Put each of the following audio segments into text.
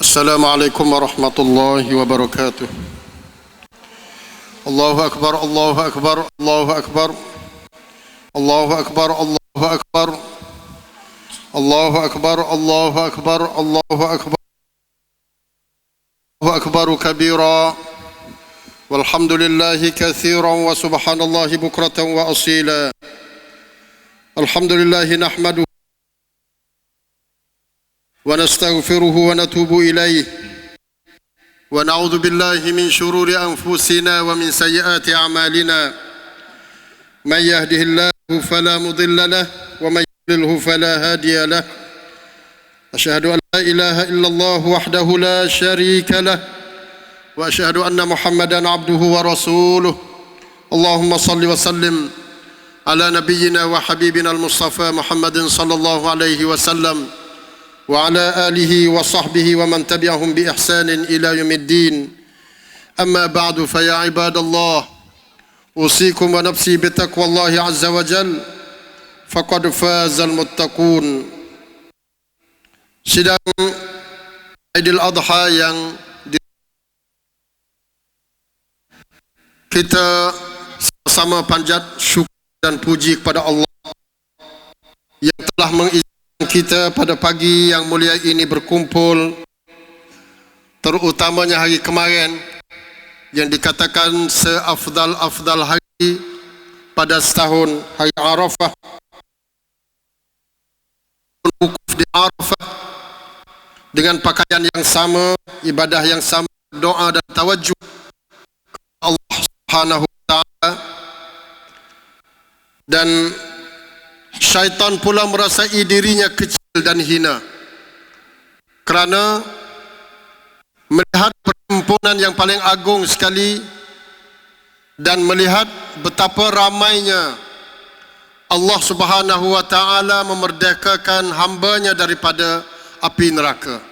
السلام عليكم ورحمة الله وبركاته. الله أكبر الله أكبر الله أكبر الله أكبر الله أكبر الله أكبر الله أكبر الله أكبر الله أكبر كبيرا. والحمد لله كثيرا وسبحان الله بكرة وأصيلا. الحمد لله نحمده ونستغفره ونتوب إليه. ونعوذ بالله من شرور أنفسنا ومن سيئات أعمالنا. من يهده الله فلا مضل له ومن يضلله فلا هادي له. أشهد أن لا إله إلا الله وحده لا شريك له وأشهد أن محمدا عبده ورسوله. اللهم صل وسلم على نبينا وحبيبنا المصطفى محمد صلى الله عليه وسلم. وعلى آله وصحبه ومن تبعهم بإحسان إلى يوم الدين. أما بعد فيا عباد الله أوصيكم ونفسي بتقوى الله عز وجل فقد فاز المتقون. Sidang Aidil Adha yang di- kita sama panjat syukur dan puji kepada Allah yang telah mengizinkan kita pada pagi yang mulia ini berkumpul terutamanya hari kemarin yang dikatakan seafdal-afdal hari pada setahun hari Arafah. Wukuf di Arafah dengan pakaian yang sama ibadah yang sama doa dan tawajuh kepada Allah Subhanahu wa taala. Dan syaitan pula merasai dirinya kecil dan hina kerana melihat perhimpunan yang paling agung sekali dan melihat betapa ramainya Allah Subhanahu wa taala memerdekakan hambanya daripada api neraka.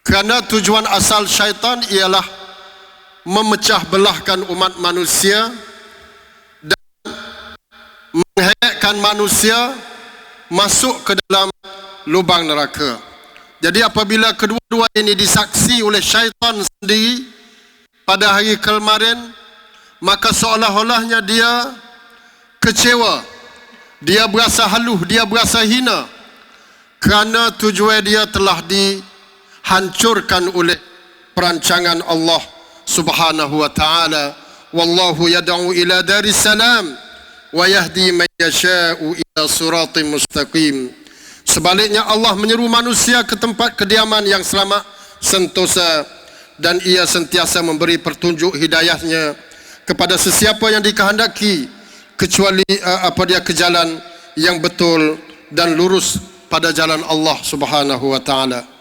Kerana tujuan asal syaitan ialah memecah belahkan umat manusia menghekkan manusia masuk ke dalam lubang neraka. Jadi apabila kedua-dua ini disaksi oleh syaitan sendiri pada hari kemarin maka seolah-olahnya dia kecewa. Dia berasa haluh dia berasa hina kerana tujuan dia telah dihancurkan oleh perancangan Allah Subhanahu wa taala. Wallahu yad'u ila daris salam wa yahdi man yasha'u ila siratim mustaqim sebaliknya Allah menyeru manusia ke tempat kediaman yang selamat sentosa dan ia sentiasa memberi petunjuk hidayahnya kepada sesiapa yang dikehendaki kecuali uh, apa dia ke jalan yang betul dan lurus pada jalan Allah Subhanahu wa taala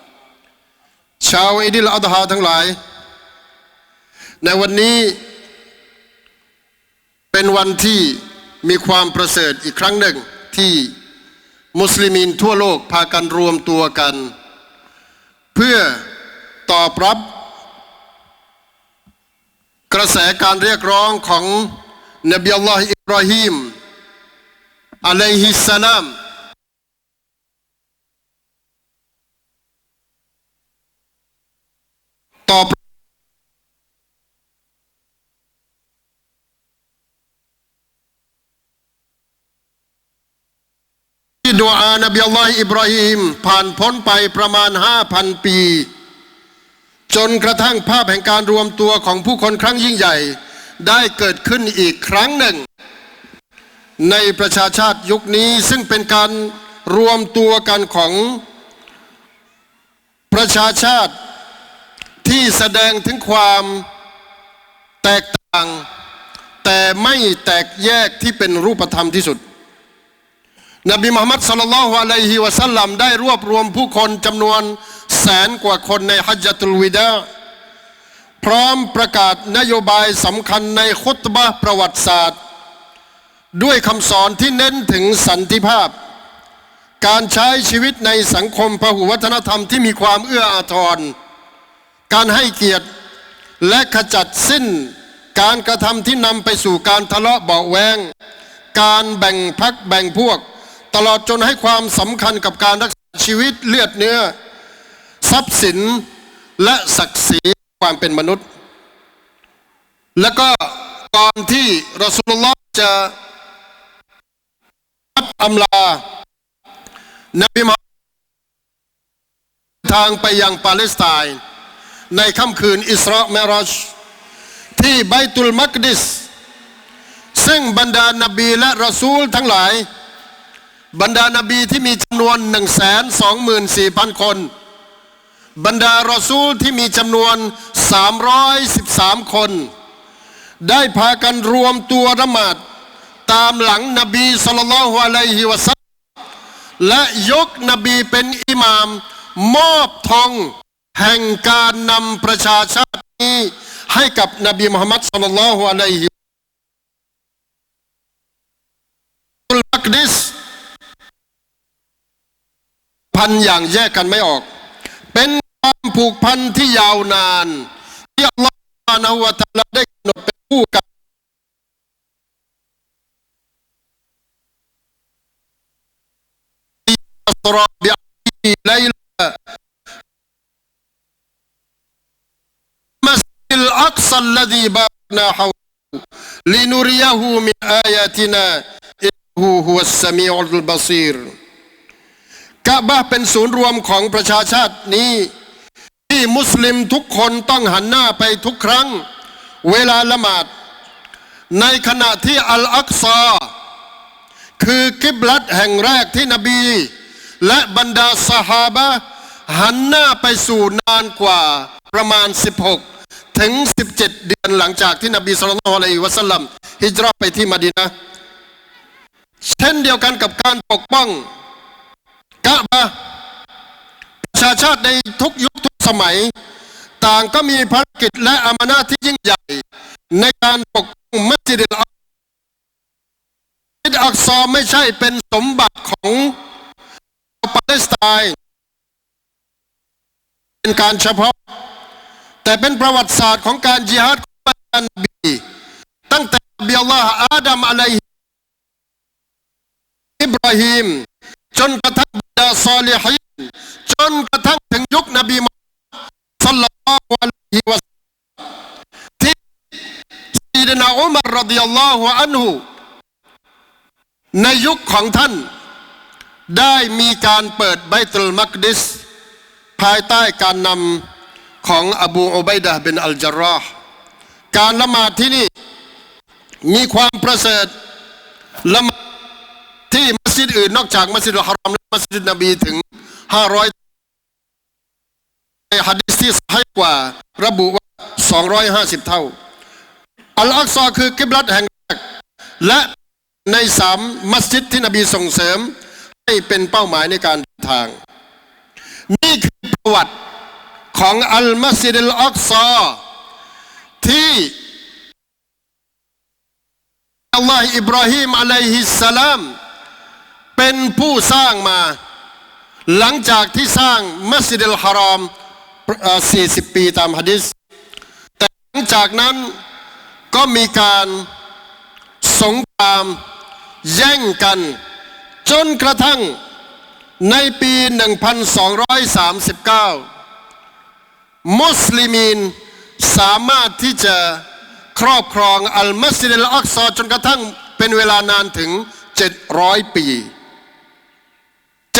ชาวอิดิลอัฎฮาทั้งหลาย ในวันนี้เป็นวันที่ มีความประเสริฐอีกครั้งหนึ่งที่มุสลิมินทั่วโลกพากันรวมตัวกัน เพื่อตอบรับ กระแสการเรียกร้องของนบีอัลลอฮ์อิบราฮิมอะลัยฮิสสลามตอบ ดุอานบีอัลลอฮ์อิบราฮิมผ่านพ้นไปประมาณ 5,000 ปี จนกระทั่งภาพแห่งการรวมตัวของผู้คนครั้งยิ่งใหญ่ ได้เกิดขึ้นอีกครั้งหนึ่ง ในประชาชาติยุคนี้ซึ่งเป็นการรวมตัวกันของประชาชาติที่แสดงถึงความแตกต่าง แต่ไม่แตกแยกที่เป็นรูปธรรมที่สุด นบีมุฮัมมัดสลลัลลอฮุอะลัยฮิวะสัลลัมได้รวบรวมผู้คนจำนวนแสนกว่าคนในฮัจญตุลวิดาพร้อมประกาศนโยบายสำคัญในคุตบะประวัติศาสตร์ ด้วยคำสอนที่เน้นถึงสันติภาพ การใช้ชีวิตในสังคมพหุวัฒนธรรมที่มีความเอื้ออาทร การให้เกียรติและขจัดสิ้น การกระทำที่นำไปสู่การทะเลาะเบาแวง การแบ่งพักแบ่งพวก ตลอดจนให้ความสำคัญกับการรักษาชีวิตเลือดเนื้อ ทรัพย์สินและศักดิ์ศรีความเป็นมนุษย์ แล้วก็ก่อนที่รอสุลลอฮ์จะรับอำลานบีมทางไปยังปาเลสไตน์ในค่ำคืนอิสราเมรชที่ไบตุลมักดิส ซึ่งบรรดานบีและรอซูลทั้งหลาย บรรดานบีที่มีจำนวน1 2 4 0 0 0 คน บรรดารอซูลที่มีจำนวน 313 คน ได้พากันรวมตัวละหมาดตามหลังนบีสุลต่านละฮ์อะลัยฮิวะซัลและยกนบีเป็นอิหมาม มอบทองแห่งการนำประชาชาตินี้ให้กับนบีมุฮัมมัดสุลลัลลอฮุอะลัยฮิอุลมักดิส พันอย่างแยกกันไม่ออก เป็นความผูกพันที่ยาวนาน ที่อัลลอฮฺนวตาลได้กำหนดเป็นคู่กับมัสยิดอักซัลดีบานาฮาวลินุริยะฮูมิอายตินาอิฮูฮุวัสมีอุลบาซีร กะบะเป็นศูนย์รวมของประชาชาตินี้ ที่มุสลิมทุกคนต้องหันหน้าไปทุกครั้ง เวลาละหมาด ในขณะที่อัลอักซาคือกิบลัดแห่งแรกที่นบี และบรรดาสหาบะหันหน้าไปสู่นานกว่าประมาณ 16 ถึง 17 เดือนหลังจากที่นบีสุลต่านอะลัยวะสัลลัมฮิจรัไปที่มะดีนะเช่นเดียวกันกับการปกป้อง กะบะประชาชาติในทุกยุคทุกสมัย ต่างก็มีภารกิจและอามานาจที่ยิ่งใหญ่ ในการปกป้องมัสยิดอัลมัสยิดอักซอไม่ใช่เป็นสมบัติของปาเลสไตน์เป็นการเฉพาะ แต่เป็นประวัติศาสตร์ของการจิฮาดของบรรดานบีตั้งแต่บีอัลลอฮ์อาดัมอะลัยฮิอิบราฮิมจนกระทั่ง บรรดาซอลิฮีนจนกระทั่งถึงยุคนบีมุฮัมมัดสัลลัลลอฮุอะลัยฮิวะสัลลัมที่ซีดนาอุมารรดิยัลลอฮุอันฮุในยุคของท่าน ได้มีการเปิดไบตุลมักดิส ภายใต้การนำของอบูอุบัยดะห์บินอัลจารรอห์การละหมาดที่นี่ มีความประเสริฐละหมาด สยิดอื่นนอกจากมัสยิดอัลฮารอมและมัสยิดนบีถึง 500ในฮะดีษที่ให้กว่าระบุว่า 250 เท่า อัลอักซอคือกิบลัดแห่งแรกและในสามมัสยิดที่นบีส่งเสริม ให้เป็นเป้าหมายในการเดินทาง นี่คือประวัติของอัลมัสยิดอัลอักซอที่อัลลอฮ์อิบราฮิมอะลัยฮิสสลาม เป็นผู้สร้างมา หลังจากที่สร้างมัสยิดอัลฮารอม 40 ปีตามฮะดิษแต่หลังจากนั้นก็มีการสงครามแย่งกัน จนกระทั่งในปี 1239 มุสลิมีนสามารถที่จะครอบครองอัลมัสยิดอัลอักซอจนกระทั่งเป็นเวลานานถึง 700 ปี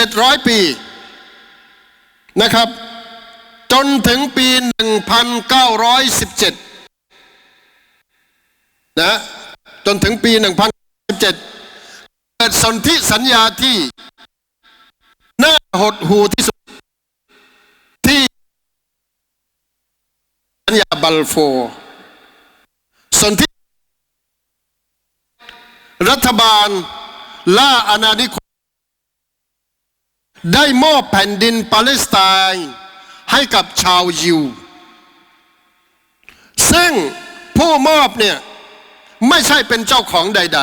700 ปีนะครับ จนถึงปี 1917 นะ จนถึงปี 1917 เกิดสนธิสัญญาที่ น่าหดหูที่สุด ที่สัญญาบัลโฟร์สนธิรัฐบาลล่าอาณานิค ได้มอบแผ่นดินปาเลสไตน์ให้กับชาวยิว ซึ่งผู้มอบเนี่ยไม่ใช่เป็นเจ้าของใด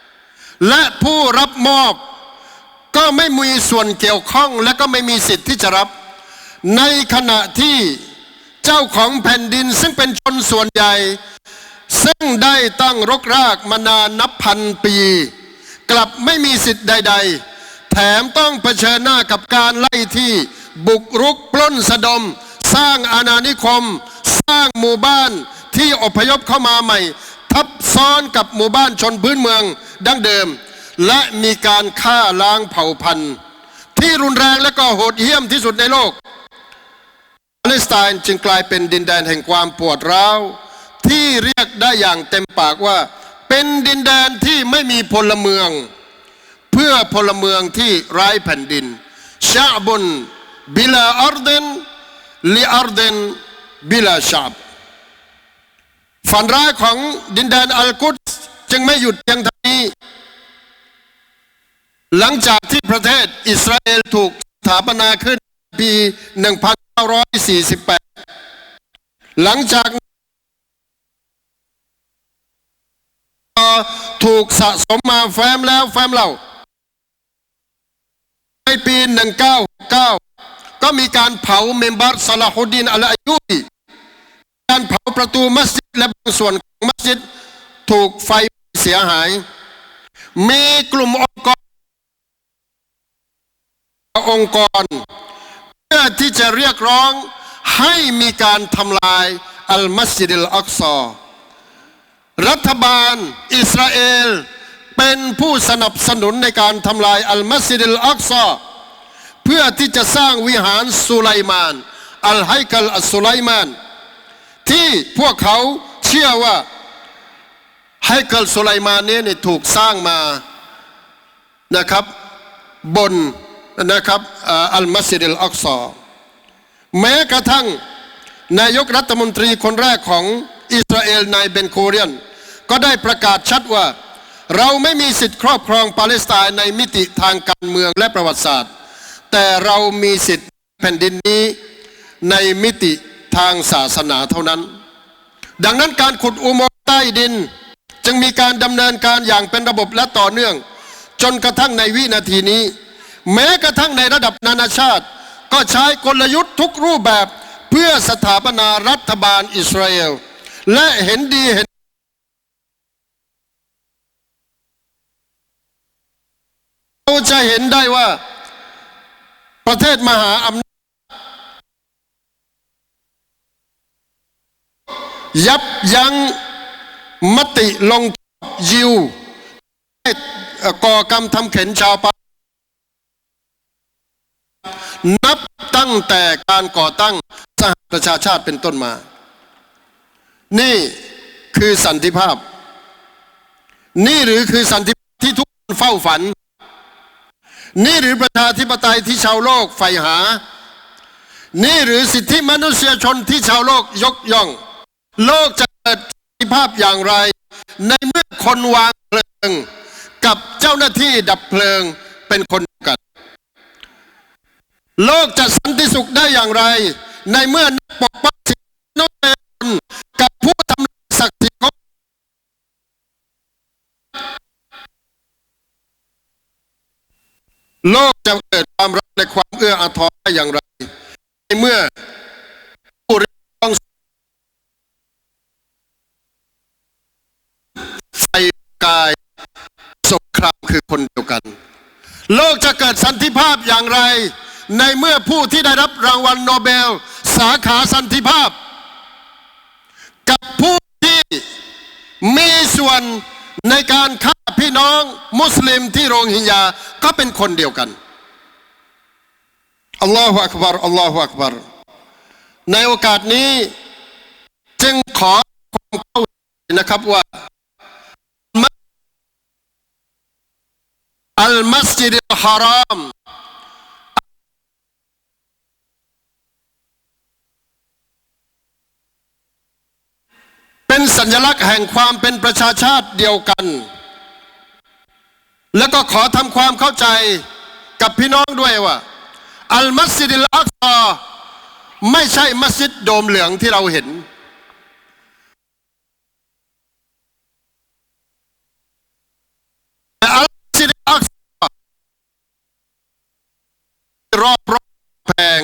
ๆ และผู้รับมอบก็ไม่มีส่วนเกี่ยวข้องและก็ไม่มีสิทธิ์ที่จะรับ ในขณะที่เจ้าของแผ่นดินซึ่งเป็นชนส่วนใหญ่ ซึ่งได้ตั้งรกรากมานานนับพันปี กลับไม่มีสิทธิ์ใด ๆ แถมต้องเผชิญหน้ากับการไล่ที่บุกรุกปล้นสะดม สร้างอาณานิคม สร้างหมู่บ้านที่อพยพเข้ามาใหม่ ทับซ้อนกับหมู่บ้านชนพื้นเมืองดั้งเดิม และมีการฆ่าล้างเผ่าพันธุ์ ที่รุนแรงและก็โหดเหี้ยมที่สุดในโลกปาเลสไตน์จึงกลายเป็นดินแดนแห่งความปวดร้าว ที่เรียกได้อย่างเต็มปากว่า เป็นดินแดนที่ไม่มีพลเมือง เพื่อพลเมืองที่ไร้แผ่นดินชาบุนบิลาอัรเดนลิอัรเดนบิลาชาบฝันร้ายของดินแดนอัลกุดส์จึงไม่หยุดเพียงเท่านี้ หลังจากที่ประเทศอิสราเอลถูกสถาปนาขึ้นปี 1948 หลังจากถูกสะสมมาแฟ้มแล้วแฟ้มเล่า ในปี 1969 ก็มีการเผาเมมบัรซาลาฮุดดินอัลอายุบีการเผาประตูมัสยิดและบางส่วนของมัสยิดถูกไฟเสียหาย มีกลุ่มองค์กรองค์กร เพื่อที่จะเรียกร้องให้มีการทำลายอัลมัสยิดอัลอักซอรัฐบาลอิสราเอล เป็นผู้สนับสนุนในการทำลายอัลมัสยิดอัลอักซอเพื่อที่จะสร้างวิหารสุไลมาน อัลไฮกัลอัสุไลมาน ที่พวกเขาเชื่อว่าไฮเกิลสุไลมานนี้นี่ถูกสร้างมานะครับบนนะครับอัลมัสยิดอัลอักซอแม้กระทั่งนายกรัฐมนตรีคนแรกของอิสราเอลนายเบนโคเรียน ก็ได้ประกาศชัดว่า เราไม่มีสิทธิ์ครอบครองปาเลสไตน์ในมิติทางการเมืองและประวัติศาสตร์ แต่เรามีสิทธิ์แผ่นดินนี้ในมิติทางศาสนาเท่านั้น ดังนั้นการขุดอุโมงค์ใต้ดิน จึงมีการดำเนินการอย่างเป็นระบบและต่อเนื่อง จนกระทั่งในวินาทีนี้ แม้กระทั่งในระดับนานาชาติ ก็ใช้กลยุทธ์ทุกรูปแบบเพื่อสถาปนารัฐบาลอิสราเอล และเห็นดีเห็นเรา จะเห็นได้ว่าประเทศมหาอำนาจยับยั้งมติลงยิวให้ก่อกรรมทำเข็นชาวปานับตั้งแต่การก่อตั้งสหประชาชาติเป็นต้นมา นี่คือสันติภาพ นี่หรือคือสันติภาพที่ทุกคนเฝ้าฝัน นี่หรือประชาธิปไตยที่ชาวโลกใฝ่หา นี่หรือสิทธิมนุษยชนที่ชาวโลกยกย่อง โลกจะเกิดสิภาพอย่างไร ในเมื่อคนวางเพลิง กับเจ้าหน้าที่ดับเพลิงเป็นคนกัน โลกจะสันติสุขได้อย่างไร ในเมื่อนักปกป้องสิทธิมนุษยชนกับผู้ทำลายศักดิ์ศรีของ โลกจะเกิดความรักและความเอื้ออาทรได้อย่างไรในเมื่อผู้เรียกร้องไฟกายสงครามคือคนเดียวกัน โลกจะเกิดสันติภาพอย่างไร ในเมื่อผู้ที่ได้รับรางวัลโนเบล สาขาสันติภาพ กับผู้ที่มีส่วนในการฆ่า พี่น้องมุสลิมที่โรงหินยาก็เป็นคนเดียวกันอัลลอฮฺอักบารอัลลอฮฺอักบารในโอกาสนี้จึงขอความเข้าใจนะครับว่าอัลมัสยิดอัลฮารามเป็นสัญลักษณ์แห่งความเป็นประชาชาติเดียวกัน แล้วก็ขอทำความเข้าใจกับพี่น้องด้วยว่า อัลมัสยิดอัลอกซอไม่ใช่มัสยิดโดมเหลืองที่เราเห็น แต่อัลมัสยิดอัลอกซอรอบรอบแพง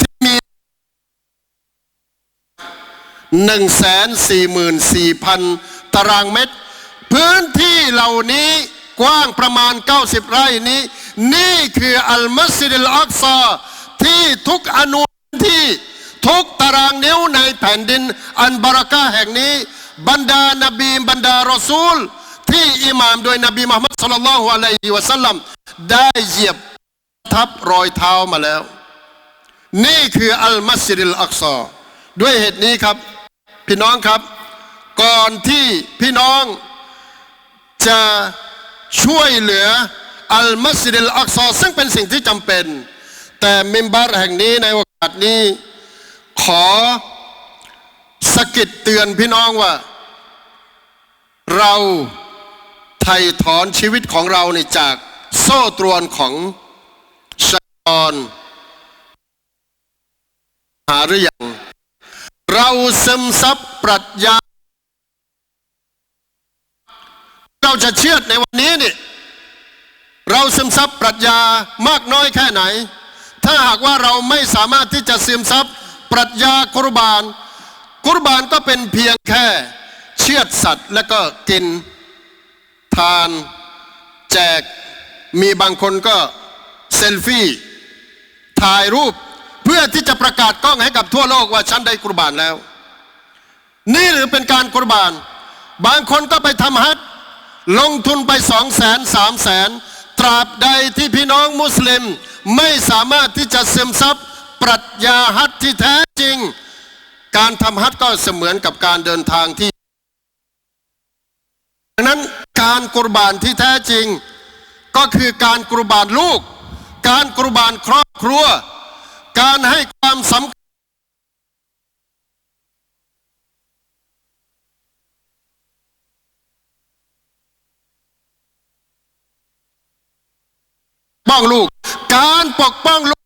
ที่มีหนึ่งแสนสี่หมื่นสี่พันตารางเมตร พื้นที่เหล่านี้ กว้างประมาณ 90 ไร่นี้ นี่คืออัลมัสยิดอัลอักซอที่ทุกอนุที่ทุกตารางนิ้วในแผ่นดิน อันบารักาแห่งนี้ บรรดานบีบรรดารอซูล ที่อิหม่ามโดยนบีมุฮัมมัดสุลลัลฮุอะลัยฮิวะสัลลัมได้เหยียบทับรอยเท้ามาแล้ว นี่คืออัลมัสยิดิลอักซอด้วยเหตุนี้ครับ พี่น้องครับ ก่อนที่พี่น้องจะ ช่วยเหลืออัลมัสยิดิลอักซอซึ่งเป็นสิ่งที่จำเป็น แต่มิมบาร์แห่งนี้ในโอกาสนี้ ขอสกิดเตือนพี่น้องว่า เราไถ่ถอนชีวิตของเรานี่จากโซ่ตรวนของชัยตอน หาหรือยัง เราซึมซับปรัชญา เราจะเชื่อดในวันนี้นี่เราซึมซับปรัชญามากน้อยแค่ไหน ถ้าหากว่าเราไม่สามารถที่จะซึมซับปรัชญากุรบาน กุรบานก็เป็นเพียงแค่เชือดสัตว์ แล้วก็กินทาน แจกมีบางคนก็เซลฟี่ถ่ายรูปเพื่อที่จะประกาศกล้องให้กับทั่วโลกว่าฉันได้กุรบานแล้ว นี่หรือเป็นการกุรบาน บางคนก็ไปทำฮัจญ์ ลงทุนไปสองแสนสามแสนตราบใดที่พี่น้องมุสลิม ไม่สามารถที่จะซึมซับปรัชญาฮัจญ์ที่แท้จริง การทำฮัจญ์ก็เสมือนกับการเดินทางที่ดังนั้นการกุรบานที่แท้จริง ก็คือการกุรบานลูก การกุรบานครอบครัว การให้ความสำคัญ ป้องลูก การปกป้องลูก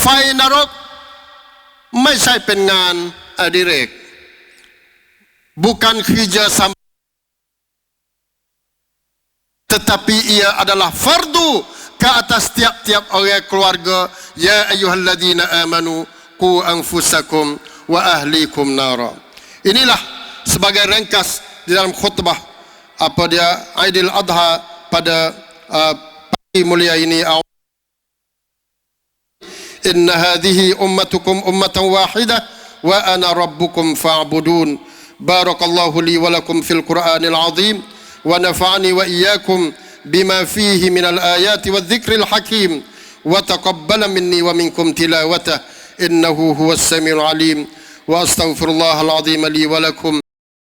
ไฟนรก ไม่ใช่เป็นงานอดิเรก bukan kerja sam tetapi ia adalah fardu ke atas tiap-tiap orang keluarga ya ayyuhalladzina amanu qu anfusakum wa ahlikum nara inilah sebagai ringkas di dalam khutbah apa dia Aidil Adha pada uh, pagi mulia ini إن هذه أمتكم أمة واحدة وأنا ربكم فاعبدون. بارك الله لي ولكم في القرآن العظيم ونفعني وإياكم بما فيه من الآيات والذكر الحكيم. وتقبل مني ومنكم تلاوته. إنه هو السميع العليم. وأستغفر الله العظيم لي ولكم.